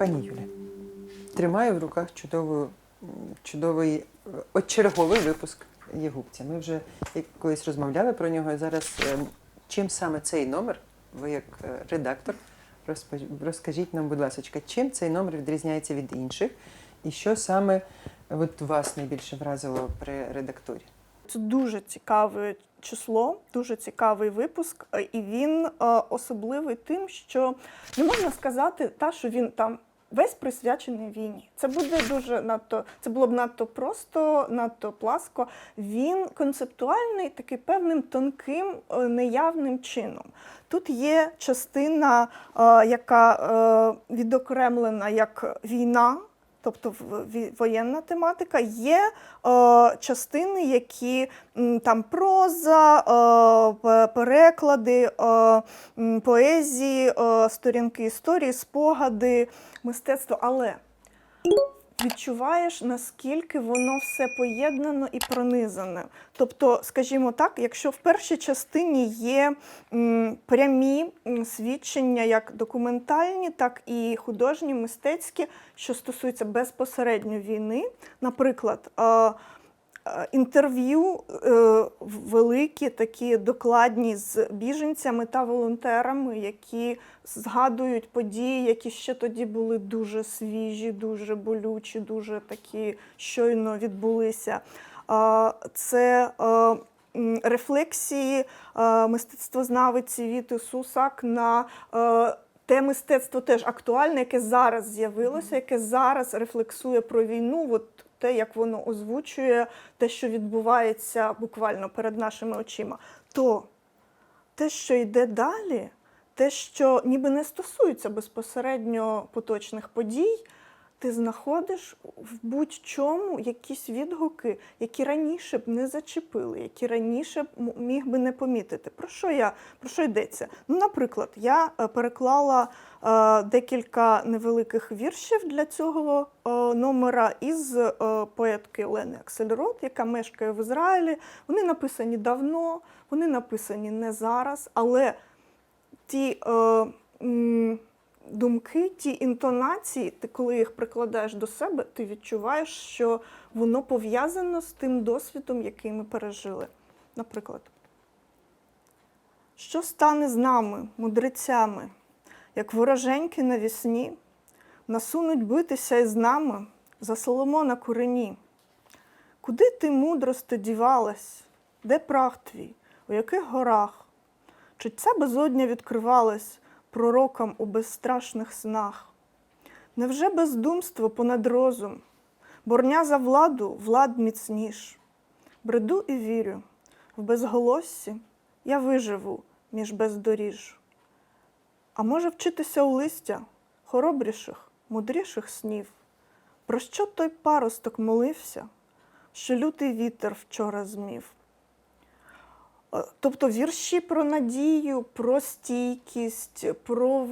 Пані Юлі, тримаю в руках чудову, чудовий е, от черговий випуск Єгупця. Ми вже колись розмовляли про нього. Зараз е, чим саме цей номер, ви як е, редактор, розкажіть нам, будь ласка, чим цей номер відрізняється від інших, і що саме от вас найбільше вразило при редактурі? Це дуже цікаве число, дуже цікавий випуск, е, і він особливий тим, що не можна сказати, та що він там. Весь присвячений війні. Це буде дуже надто, це було б надто просто, надто пласко. Він концептуальний, такий певним тонким, е, неявним чином. Тут є частина, е, яка е, відокремлена як війна, тобто воєнна тематика, є е, частини, які там проза, е, переклади, е, поезії, е, сторінки історії, спогади, мистецтво. Але відчуваєш, наскільки воно все поєднано і пронизане. Тобто, скажімо так, якщо в першій частині є прямі свідчення як документальні, так і художні, мистецькі, що стосуються безпосередньо війни, наприклад. Е, Інтерв'ю е, великі, такі докладні з біженцями та волонтерами, які згадують події, які ще тоді були дуже свіжі, дуже болючі, дуже такі щойно відбулися. Це е, рефлексії е, мистецтвознавиці Віти Сусак на те мистецтво теж актуальне, яке зараз з'явилося, яке зараз рефлексує про війну. От те, як воно озвучує те, що відбувається буквально перед нашими очима. То те, що йде далі, те, що ніби не стосується безпосередньо поточних подій, ти знаходиш в будь-чому якісь відгуки, які раніше б не зачепили, які раніше б міг би не помітити. Про що я про що йдеться? Ну, наприклад, я е, переклала е, декілька невеликих віршів для цього е, номера із е, поетки Олени Аксельрод, яка мешкає в Ізраїлі. Вони написані давно, вони написані не зараз, але ті е, думки, ті інтонації, ти коли їх прикладаєш до себе, ти відчуваєш, що воно пов'язано з тим досвідом, який ми пережили. Наприклад, що стане з нами, мудрецями, як вороженьки навісні, насунуть битися із нами за Соломона курені? Куди ти мудрости дівалась? Де прах твій? У яких горах? Чи ця безодня відкривалась пророкам у безстрашних снах? Невже бездумство понад розум? Борня за владу влад міцніш. Бреду і вірю, в безголоссі я виживу між бездоріж. А може вчитися у листя хоробріших, мудріших снів? Про що той паросток молився, що лютий вітер вчора змів? Е, Тобто вірші про надію, про стійкість, про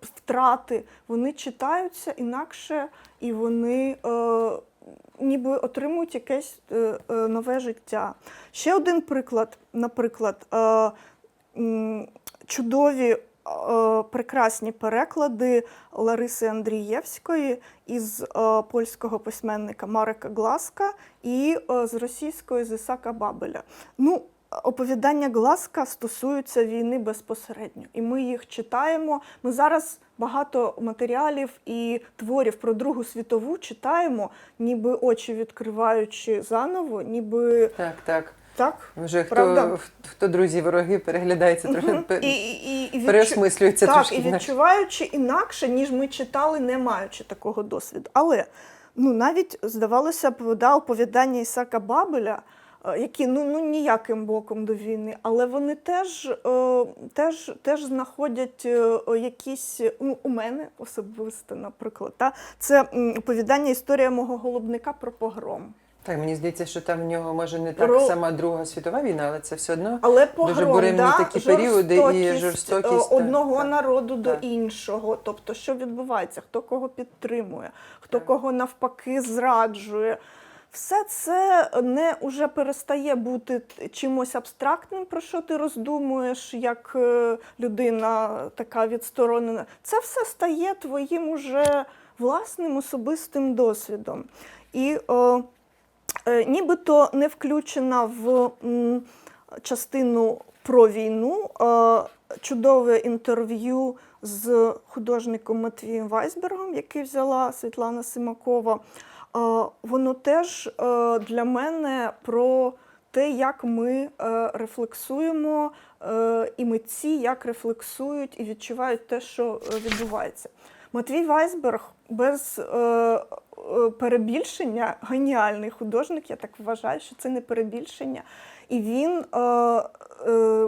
втрати, вони читаються інакше і вони е, ніби отримують якесь е, е, нове життя. Ще один приклад, наприклад, е, чудові. е, Прекрасні переклади Лариси Андрієвської із польського письменника Марека Гласка і з російської з Бабеля. Ну, оповідання Гласка стосуються війни безпосередньо, і ми їх читаємо. Ми зараз багато матеріалів і творів про Другу світову читаємо, ніби очі відкриваючи заново, ніби Так, так. так. Вже хто, Правда? хто друзі, вороги переглядається трохи. І, і, і, переосмислюється так, трошки і відчуваючи інакше, ніж ми читали, не маючи такого досвіду. Але ну навіть здавалося б, да, оповідання Ісака Бабеля, які ну, ну ніяким боком до війни, але вони теж, е, теж, теж знаходять е, якісь ну, у мене особисто, наприклад. Та? Це оповідання історія мого голубника про погром. Так, мені здається, що там в нього може не так Ро- сама Друга світова війна, але це все одно. Але погром, буремні да, такі періоди і жорстокість, е, так, одного так. народу до Так. іншого. Тобто, що відбувається, хто кого підтримує, хто Так. кого навпаки зраджує. Все це не уже перестає бути чимось абстрактним, про що ти роздумуєш, як е, людина така відсторонена. Це все стає твоїм уже власним особистим досвідом. І е, е, нібито не включена в м, частину про війну. Е, чудове інтерв'ю з художником Матвієм Вайсбергом, який взяла Світлана Симакова. Воно теж е, для мене про те, як ми е, рефлексуємо, е, і митці як рефлексують і відчувають те, що відбувається. Матвій Вайсберг без перебільшення геніальний художник, я так вважаю, що це не перебільшення. І він,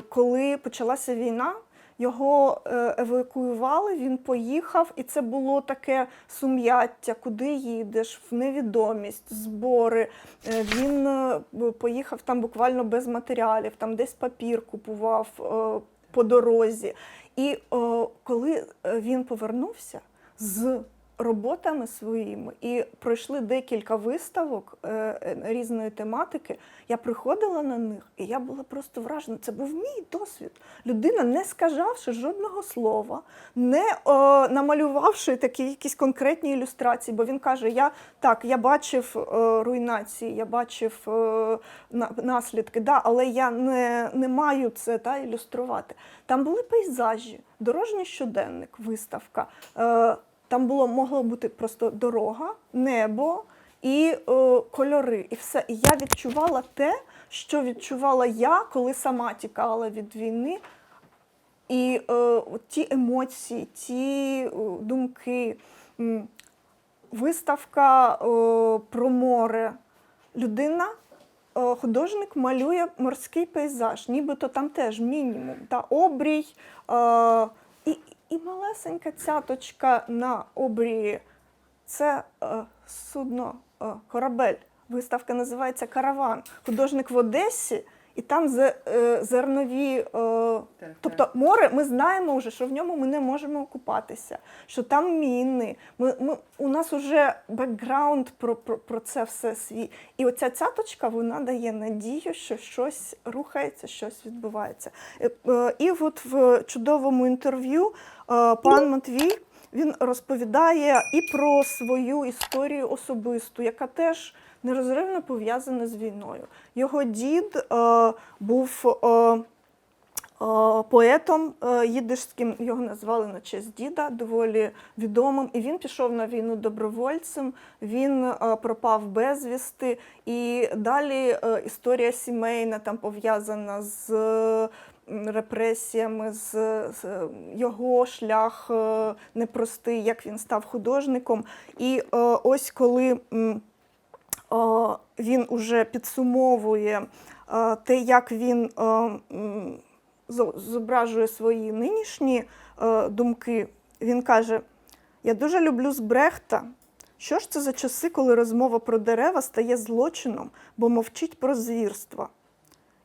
коли почалася війна, його е, евакуювали, він поїхав, і це було таке сум'яття, куди їдеш, в невідомість, збори. Е, Він е, поїхав там буквально без матеріалів, там десь папір купував по дорозі. І коли він повернувся з роботами своїми і пройшли декілька виставок е, е, різної тематики, я приходила на них, і я була просто вражена. Це був мій досвід. Людина, не сказавши жодного слова, не е, намалювавши такі якісь конкретні ілюстрації, бо він каже: Я так, я бачив е, руйнації, я бачив е, на, наслідки, да, але я не, не маю це та, ілюструвати. Там були пейзажі, дорожній щоденник, виставка. Е, там було могло бути просто дорога, небо і е, кольори, і все. І я відчувала те, що відчувала я, коли сама тікала від війни. І е, ті емоції, ті е, думки, виставка е, про море. Людина, е, художник малює морський пейзаж, нібито там теж мінімум. Та обрій е, і, і малесенька цяточка на обрії. Це е, судно, е, корабель. Виставка називається Караван. Художник в Одесі, і там зе- е, зернові. Е, тобто море, ми знаємо вже, що в ньому ми не можемо купатися, що там міни. Ми, ми, у нас вже бекграунд про, про, про це все свій. І оця цяточка вона дає надію, що щось рухається, щось відбувається. Е, е, І от в чудовому інтерв'ю пан Матвій він розповідає і про свою історію особисту, яка теж нерозривно пов'язана з війною. Його дід е, був е, е, поетом е, їдишським, його назвали на честь діда, доволі відомим. І він пішов на війну добровольцем, він е, пропав безвісти. І далі е, історія сімейна там пов'язана з. Репресіями, з, з його шлях е, непростий, як він став художником. І е, ось коли е, він уже підсумовує те, як він зображує свої нинішні думки, він каже: Я дуже люблю Збрехта. Що ж це за часи, коли розмова про дерева стає злочином, бо мовчить про звірства?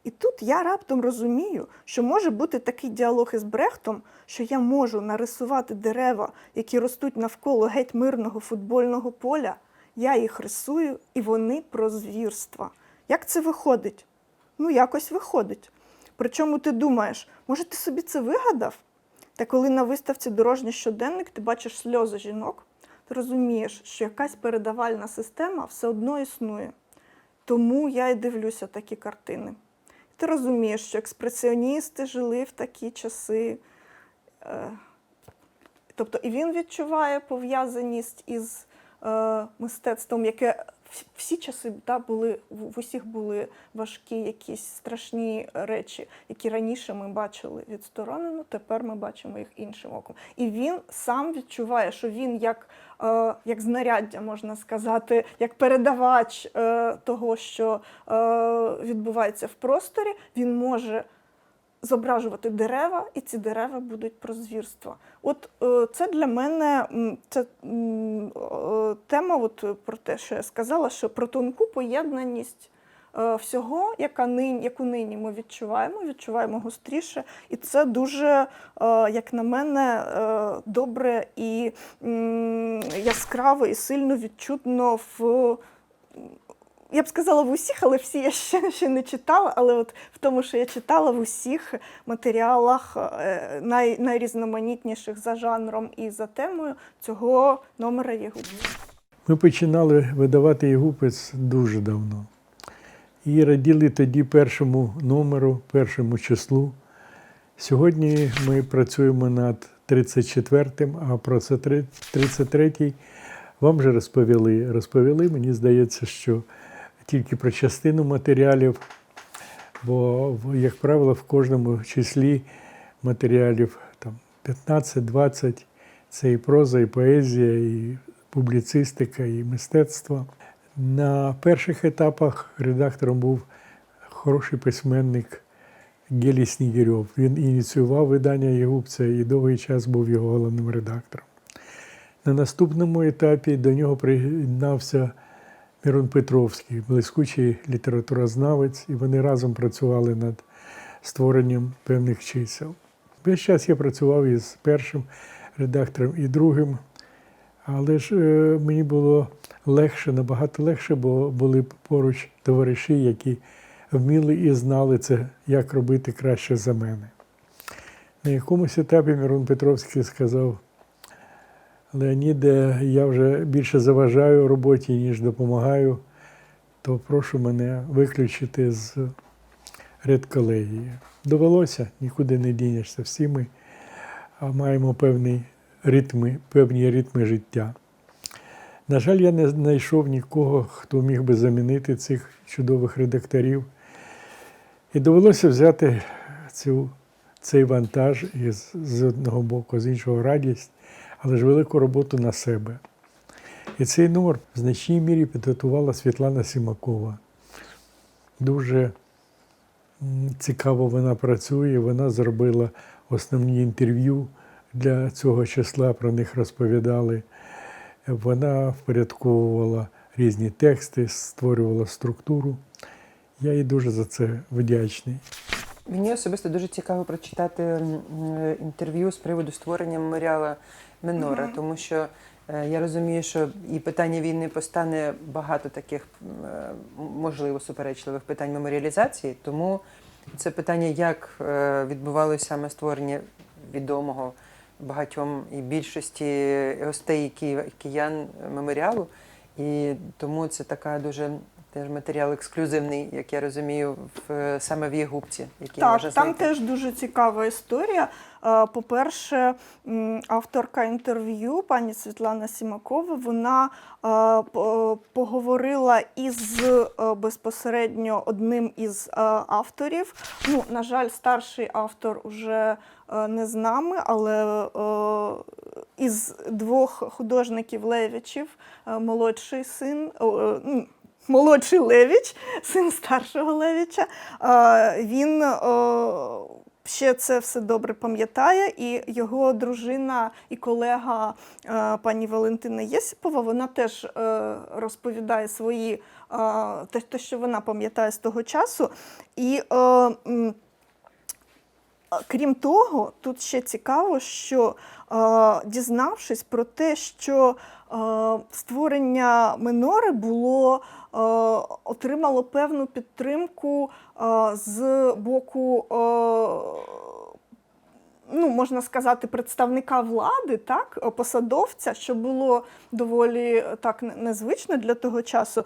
І тут я раптом розумію, що може бути такий діалог із Брехтом, що я можу нарисувати дерева, які ростуть навколо геть мирного футбольного поля. Я їх рисую, і вони про звірства. Як це виходить? Ну, якось виходить. Причому ти думаєш, може, ти собі це вигадав? Та коли на виставці дорожній щоденник ти бачиш сльози жінок, ти розумієш, що якась передавальна система все одно існує. Тому я і дивлюся такі картини. Ти розумієш, що експресіоністи жили в такі часи. Е, Тобто і він відчуває пов'язаність із е, мистецтвом, яке всі часи да, були, в усіх були важкі якісь страшні речі, які раніше ми бачили відсторонено, тепер ми бачимо їх іншим оком. І він сам відчуває, що він як, е, як знаряддя, можна сказати, як передавач е, того, що е, відбувається в просторі, він може зображувати дерева, і ці дерева будуть про звірства. От е, це для мене це е, тема, от е, про те, що я сказала, що про тонку поєднаність. Всього, яка нині, яку нині ми відчуваємо, відчуваємо гостріше, і це дуже, як на мене, добре і яскраво і сильно відчутно в я б сказала в усіх, але всі я ще, ще не читала. Але от в тому, що я читала в усіх матеріалах е, най, найрізноманітніших за жанром і за темою цього номера є губ. Ми починали видавати Єгупець дуже давно. І раділи тоді першому номеру, першому числу. Сьогодні ми працюємо над 34-м, а про це 33-й вам вже розповіли. Розповіли, мені здається, що тільки про частину матеріалів, бо, як правило, в кожному числі матеріалів там 15-20 це і проза, і поезія, і публіцистика, і мистецтво. На перших етапах редактором був хороший письменник Гелій Снігирьов. Він ініціював видання Єгупця і довгий час був його головним редактором. На наступному етапі до нього приєднався Мирон Петровський, блискучий літературознавець, і вони разом працювали над створенням певних чисел. Весь час я працював із першим редактором і другим, але ж е, мені було легше, набагато легше, бо були поруч товариші, які вміли і знали це, як робити краще за мене. На якомусь етапі Мирон Петровський сказав: Леоніде, я вже більше заважаю роботі, ніж допомагаю, то прошу мене виключити з редколегії. Довелося, нікуди не дінешся. Всі ми маємо певні ритми, певні ритми життя. На жаль, я не знайшов нікого, хто міг би замінити цих чудових редакторів. І довелося взяти цю, цей вантаж із, з одного боку, з іншого радість, але ж велику роботу на себе. І цей номер в значній мірі підготувала Світлана Сімакова. Дуже цікаво вона працює. Вона зробила основні інтерв'ю для цього числа, про них розповідали. Вона впорядковувала різні тексти, створювала структуру. Я їй дуже за це вдячний. Мені особисто дуже цікаво прочитати інтерв'ю з приводу створення меморіала Минора, тому що е, я розумію, що і питання війни постане багато таких е, можливо суперечливих питань меморіалізації. Тому це питання, як е, відбувалося саме створення відомого багатьом і більшості гостей киян меморіалу. І тому це така дуже теж матеріал ексклюзивний, як я розумію, в саме в Єгупці, який Так, можна там теж дуже цікава історія. Е, По-перше, авторка інтерв'ю, пані Світлана Сімакова, вона е, поговорила із е, безпосередньо одним із е, авторів. Ну, на жаль, старший автор уже е, не з нами, але е, із двох художників Левічів, е, молодший син. е, ну, Молодший Левіч, син старшого Левіча, е, він е, ще це все добре пам'ятає, і його дружина і колега е, пані Валентина Єсипова, вона теж е, розповідає свої е, те, що вона пам'ятає з того часу. І Крім того, тут ще цікаво, що дізнавшись про те, що створення минори було отримало певну підтримку з боку. Ну, можна сказати, представника влади, так, е, посадовця, що було доволі е, так незвично для того часу.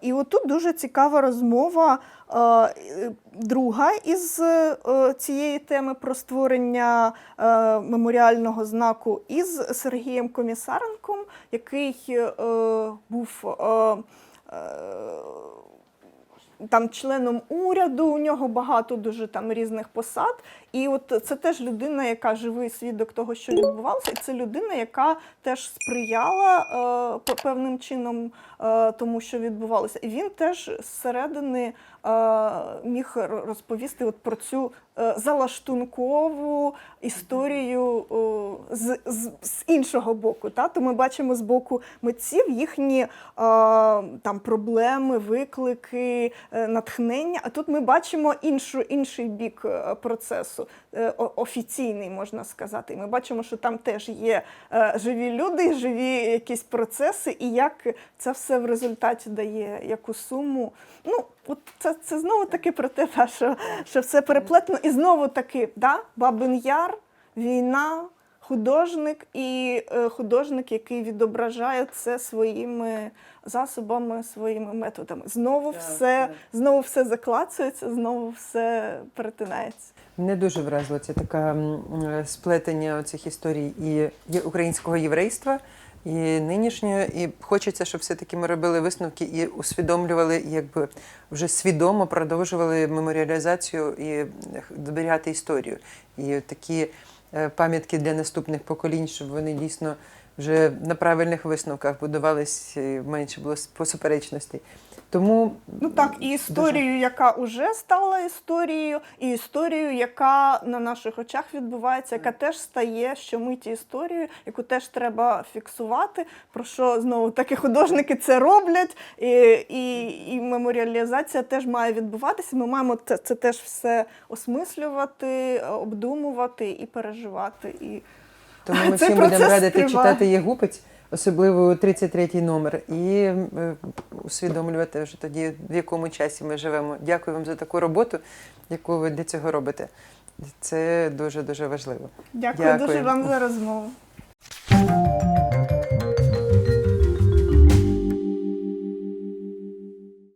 І отут дуже цікава розмова е, друга із цієї теми про створення меморіального знаку із Сергієм Комісаренком, який був. Там членом уряду, у нього багато дуже там різних посад. І от це теж людина, яка живий свідок того, що відбувалося, і це людина, яка теж сприяла е, певним чином е, тому, що відбувалося. І він теж зсередини е, міг розповісти от про цю е, залаштункову історію е, з, з, з іншого боку. Та? То ми бачимо з боку митців їхні е, там проблеми, виклики, е, натхнення. А тут ми бачимо іншу, інший бік е, процесу. Е, офіційний, можна сказати. Ми бачимо, що там теж є е, живі люди, живі якісь процеси, і як це все в результаті дає яку суму. Ну, от це, це знову таки про те, що, що все переплетено. І знову таки, да, Бабин Яр, війна, художник і е, художник, який відображає це своїми засобами, своїми методами. Знову Так, все, так. знову все заклацується, знову все перетинається. Мене дуже вразило це таке е, сплетення цих історій і є- українського єврейства, і нинішнього. І хочеться, щоб все-таки ми робили висновки і усвідомлювали, і якби вже свідомо продовжували меморіалізацію і е, зберігати історію. І такі пам'ятки для наступних поколінь, щоб вони дійсно вже на правильних висновках будувались, менше було посуперечностей. Тому Ну так, і історію, яка вже стала історією, і історію, яка на наших очах відбувається, яка теж стає щомиті історією, яку теж треба фіксувати. Про що знову таки художники це роблять, і, і, і меморіалізація теж має відбуватися. Ми маємо це, це теж все осмислювати, обдумувати і переживати. І Тому ми всім будемо радити триває. читати Єгупець, особливо 33-й номер, і е, усвідомлювати вже тоді, в якому часі ми живемо. Дякую вам за таку роботу, яку ви для цього робите. Це дуже дуже важливо. дякую, Дякую. дуже вам за розмову.